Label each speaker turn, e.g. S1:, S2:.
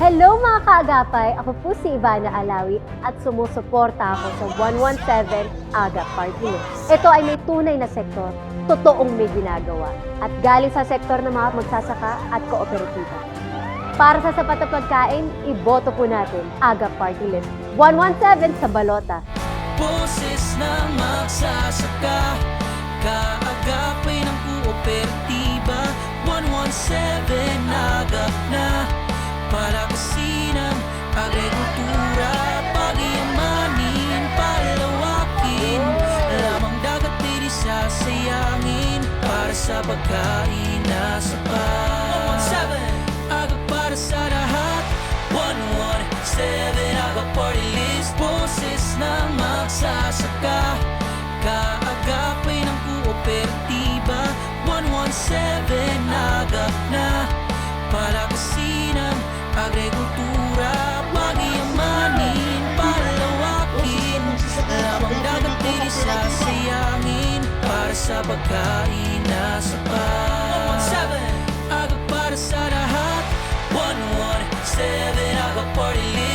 S1: Hello mga kaagapay! Ako po si Ivana Alawi at sumusuporta ako sa 117 Agap Party. Ito ay may tunay na sektor, totoong may ginagawa at galing sa sektor ng mga magsasaka at kooperatiba. Para sa sapat na pagkain, iboto po natin Agap Party List. 117 sa balota.
S2: Boses ng magsasaka Kaagapay ng kooperatiba 117 agap pagkain na sapat. 117 Agap para sa lahat. 117 Agap party list. Boses ng magsasaka. Kaagapay sa pagkain na sapat. 117 Agad para sa lahat. 117 Agad party.